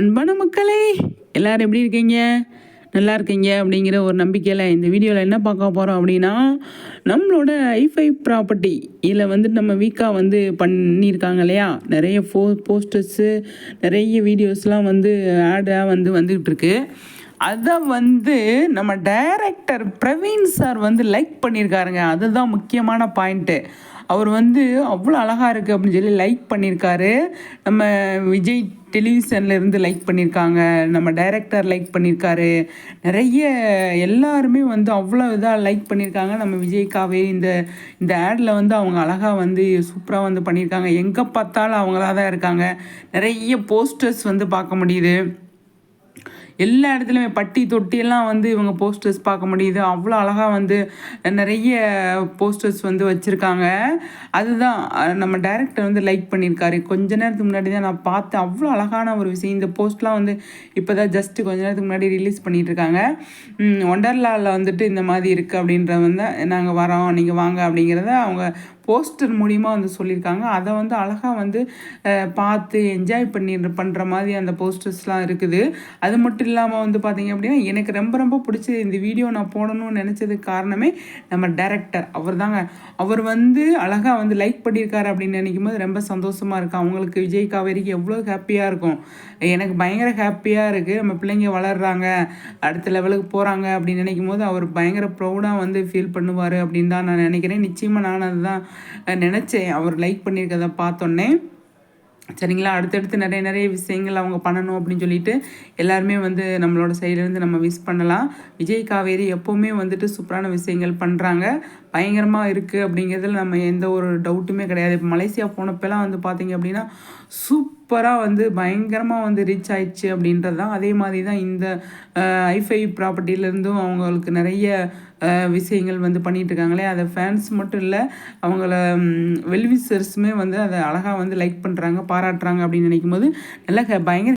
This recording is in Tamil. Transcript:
அன்பான மக்களே எல்லோரும் எப்படி இருக்கீங்க? நல்லா இருக்கீங்க அப்படிங்கிற ஒரு நம்பிக்கையில் இந்த வீடியோவில் என்ன பார்க்க போகிறோம் அப்படின்னா நம்மளோட ஐஃபை ப்ராப்பர்ட்டி இதில் வந்து நம்ம வீக்காக வந்து பண்ணியிருக்காங்க இல்லையா? நிறைய ஃபோ போஸ்டர்ஸு நிறைய வீடியோஸ்லாம் வந்து ஆடாக வந்து வந்துகிட்டு இருக்கு. அதை வந்து நம்ம டைரக்டர் பிரவீன் சார் வந்து லைக் பண்ணியிருக்காருங்க அதுதான் முக்கியமான பாயிண்ட்டு அவர் வந்து அவ்வளோ அழகாக இருக்குது அப்படின்னு சொல்லி லைக் பண்ணியிருக்காரு நம்ம விஜய் டெலிவிஷனில் இருந்து லைக் பண்ணியிருக்காங்க நம்ம டைரக்டர் லைக் பண்ணியிருக்காரு நிறைய எல்லாருமே வந்து அவ்வளோ இதாக லைக் பண்ணியிருக்காங்க நம்ம விஜய் இந்த இந்த ஆடில் வந்து அவங்க அழகாக வந்து சூப்பராக வந்து பண்ணியிருக்காங்க எங்கே பார்த்தாலும் அவங்களாக தான் இருக்காங்க. நிறைய போஸ்டர்ஸ் வந்து பார்க்க முடியுது. எல்லா இடத்துலையுமே பட்டி தொட்டியெல்லாம் வந்து இவங்க போஸ்டர்ஸ் பார்க்க முடியுது. அவ்வளோ அழகாக வந்து நிறைய போஸ்டர்ஸ் வந்து வச்சுருக்காங்க. அதுதான் நம்ம டைரக்டர் வந்து லைக் பண்ணியிருக்காரு. கொஞ்ச நேரத்துக்கு முன்னாடி தான் நான் பார்த்தேன் அவ்வளோ அழகான ஒரு விஷயம். இந்த போஸ்ட்லாம் வந்து இப்போ தான் ஜஸ்ட்டு கொஞ்ச நேரத்துக்கு முன்னாடி ரிலீஸ் பண்ணிகிட்டு இருக்காங்க. ஒண்டர்லாவில் வந்துட்டு இந்த மாதிரி இருக்குது அப்படின்றத வந்து நாங்கள் வரோம் நீங்கள் வாங்க அப்படிங்கிறத அவங்க போஸ்டர் மூலிமா வந்து சொல்லியிருக்காங்க. அதை வந்து அழகாக வந்து பார்த்து என்ஜாய் பண்ணி பண்ணுற மாதிரி அந்த போஸ்டர்ஸ்லாம் இருக்குது. அது மட்டும் இல்லாமல் வந்து பார்த்திங்க அப்படின்னா எனக்கு ரொம்ப ரொம்ப பிடிச்சது இந்த வீடியோ நான் போடணும்னு நினச்சதுக்கு காரணமே நம்ம டேரக்டர் அவர் தாங்க அவர் வந்து அழகாக வந்து லைக் பண்ணியிருக்காரு அப்படின்னு நினைக்கும் போது ரொம்ப சந்தோஷமாக இருக்கும் அவங்களுக்கு விஜய் காவேரிக்கு எவ்வளோ ஹாப்பியாக இருக்கும். எனக்கு பயங்கர ஹாப்பியாக இருக்குது நம்ம பிள்ளைங்க வளர்கிறாங்க அடுத்த லெவலுக்கு போகிறாங்க அப்படின்னு நினைக்கும் போது அவர் பயங்கர ப்ரௌடாக வந்து ஃபீல் பண்ணுவார் அப்படின்னு தான் நான் நினைக்கிறேன். நிச்சயமாக நான் அதுதான் நினச்சேன். அவர் லைக் பண்ணியிருக்கதை பார்த்தோன்னே. சரிங்களா? அடுத்தடுத்து நிறைய நிறைய விஷயங்கள் அவங்க பண்ணணும் அப்படின்னு சொல்லிட்டு எல்லாருமே வந்து நம்மளோட சைட்லேருந்து நம்ம விஷ் பண்ணலாம். விஜய் காவேரி எப்போவுமே வந்துட்டு சூப்பரான விஷயங்கள் பண்ணுறாங்க பயங்கரமாக இருக்குது அப்படிங்கிறதுல நம்ம எந்த ஒரு டவுட்டுமே கிடையாது. இப்போ மலேசியா போனப்பெல்லாம் வந்து பார்த்திங்க அப்படின்னா சூப்பராக வந்து பயங்கரமாக வந்து ரீச் ஆயிடுச்சு அப்படின்றது தான் அதே மாதிரி தான் இந்த ஐஃபை ப்ராப்பர்ட்டிலேருந்தும் அவங்களுக்கு நிறைய விஷயங்கள் வந்து பண்ணிகிட்டு இருக்காங்களே அதை ஃபேன்ஸ் மட்டும் இல்லை அவங்கள வெல்விசர்ஸுமே வந்து அதை அழகாக வந்து லைக் பண்ணுறாங்க பாராட்டுறாங்க அப்படின்னு நினைக்கும் போது நல்லா பயங்கர